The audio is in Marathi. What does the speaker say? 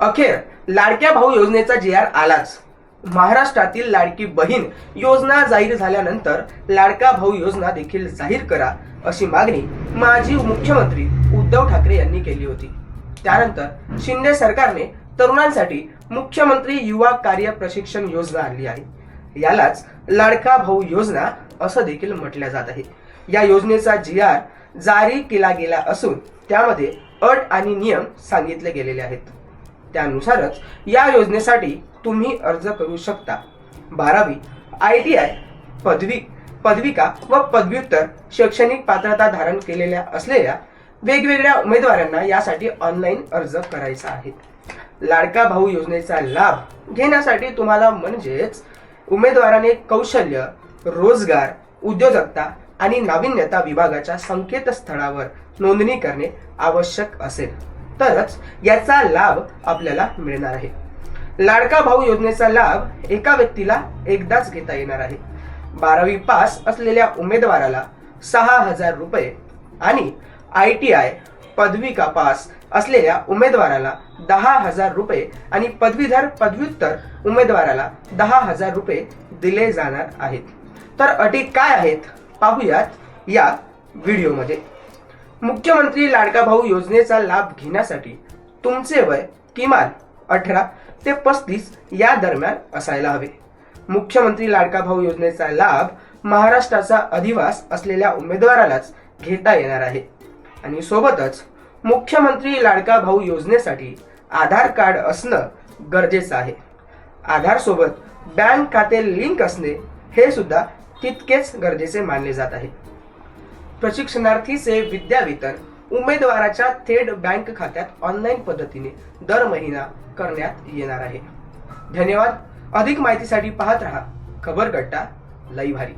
अखेर लाडक्या भाऊ योजनेचा जी आर आलाच. महाराष्ट्रातील लाडकी बहीण योजना जाहीर झाल्यानंतर लाडका भाऊ योजना देखील जाहीर करा अशी मागणी माजी मुख्यमंत्री उद्धव ठाकरे यांनी केली होती. त्यानंतर शिंदे सरकारने तरुणांसाठी मुख्यमंत्री युवा कार्य प्रशिक्षण योजना आणली आहे. यालाच लाडका भाऊ योजना असं देखील म्हटलं जात आहे. या योजनेचा जी आर जारी केला गेला असून त्यामध्ये अट आणि नियम सांगितले गेलेले आहेत. त्यानुसारच या योजनेसाठी तुम्ही अर्ज करू शकता. बारावी आय टी आय पदवी पदविका व पदव्युत्तर शैक्षणिक पात्रता धारण केलेल्या असलेल्या वेगवेगळ्या उमेदवारांना यासाठी ऑनलाईन अर्ज करायचा आहे. लाडका भाऊ योजनेचा लाभ घेण्यासाठी तुम्हाला म्हणजेच उमेदवाराने कौशल्य रोजगार उद्योजकता आणि नाविन्यता विभागाच्या संकेतस्थळावर नोंदणी करणे आवश्यक असेल. तरच याचा लाभ आपल्याला मिळणार आहे. लाडका भाऊ योजनेचा लाभ एका व्यक्तीला एकदाच घेता येणार आहे. बारावी पास असलेल्या उमेदवाराला सहा हजार रुपये आणि आय टी आय पदविका पास असलेल्या उमेदवाराला दहा हजार रुपये आणि पदवीधर पदव्युत्तर उमेदवाराला दहा हजार रुपये दिले जाणार आहेत. तर अटी काय आहेत? पाहूयात या व्हिडिओमध्ये. मुख्यमंत्री लाडका भाऊ योजनेचा लाभ घेण्यासाठी तुमचे वय किमान अठरा ते पस्तीस या दरम्यान असायला हवे. मुख्यमंत्री लाडका भाऊ योजनेचा लाभ महाराष्ट्राचा अधिवास असलेल्या उमेदवारालाच घेता येणार आहे. आणि सोबतच मुख्यमंत्री लाडका भाऊ योजनेसाठी आधार कार्ड असणं गरजेचं आहे. आधार सोबत बँक खाते लिंक असणे हे सुद्धा तितकेच गरजेचे मानले जात आहे. प्रशिक्षणार्थीचे विद्यावेतन उमेदवाराच्या थेट बँक खात्यात ऑनलाईन पद्धतीने दर महिना करण्यात येणार आहे. धन्यवाद. अधिक माहितीसाठी पाहत रहा. खबरगट्टा लई भारी.